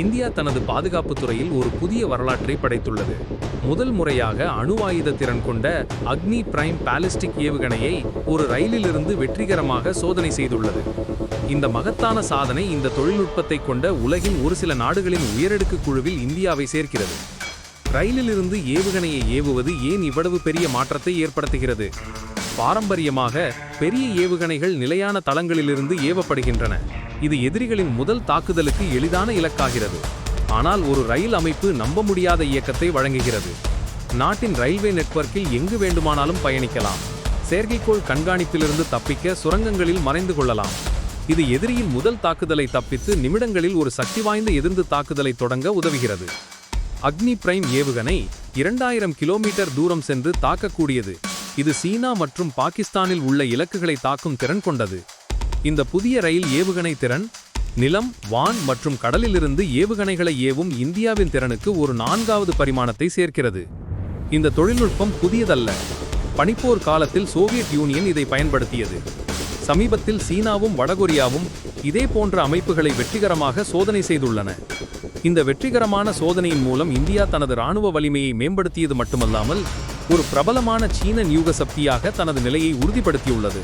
India தனது பாதுகாப்பு துறையில் ஒரு புதிய வரலாற்றை படைத்துள்ளது. முதல் முறையாக அணு ஆயுத திறன் கொண்ட அக்னி பிரைம் பாலிஸ்டிக் ஏவுகணையை ஒரு ரயிலிலிருந்து வெற்றிகரமாக சோதனை செய்துள்ளது. இந்த மகத்தான சாதனை இந்த தொழில்நுட்பத்தை கொண்ட உலகின் ஒரு சில நாடுகளின் உயரடுக்கு குழுவில் இந்தியாவை சேர்க்கிறது. ரயிலிலிருந்து ஏவுகணையை ஏவுவது ஏன் இவ்வளவு பெரிய மாற்றத்தை ஏற்படுத்துகிறது? பாரம்பரியமாக பெரிய ஏவுகணைகள் நிலையான தளங்களிலிருந்து ஏவப்படுகின்றன. இது எதிரிகளின் முதல் தாக்குதலுக்கு எளிதான இலக்காகிறது. ஆனால் ஒரு ரயில் அமைப்பு நம்ப முடியாத இயக்கத்தை வழங்குகிறது. நாட்டின் ரயில்வே நெட்வொர்க்கில் எங்கு வேண்டுமானாலும் பயணிக்கலாம். செயற்கைக்கோள் கண்காணிப்பிலிருந்து தப்பிக்க சுரங்கங்களில் மறைந்து கொள்ளலாம். இது எதிரியின் முதல் தாக்குதலை தப்பித்து நிமிடங்களில் ஒரு சக்தி வாய்ந்த எதிர்ந்து தாக்குதலை தொடங்க உதவுகிறது. அக்னி பிரைம் ஏவுகணை இரண்டாயிரம் கிலோமீட்டர் தூரம் சென்று தாக்கக்கூடியது. இது சீனா மற்றும் பாகிஸ்தானில் உள்ள இலக்குகளை தாக்கும் திறன் கொண்டது. இந்த புதிய ரயில் ஏவுகணை திறன் நிலம் வான் மற்றும் கடலிலிருந்து ஏவுகணைகளை ஏவும் இந்தியாவின் திறனுக்கு ஒரு நான்காவது பரிமாணத்தை சேர்க்கிறது. இந்த தொழில்நுட்பம் புதியதல்ல. பனிப்போர் காலத்தில் சோவியத் யூனியன் இதை பயன்படுத்தியது. சமீபத்தில் சீனாவும் வடகொரியாவும் இதே போன்ற அமைப்புகளை வெற்றிகரமாக சோதனை செய்துள்ளன. இந்த வெற்றிகரமான சோதனையின் மூலம் இந்தியா தனது ராணுவ வலிமையை மேம்படுத்தியது மட்டுமல்லாமல் ஒரு பிரபலமான சீன நியூக சக்தியாக தனது நிலையை உறுதிப்படுத்தியுள்ளது.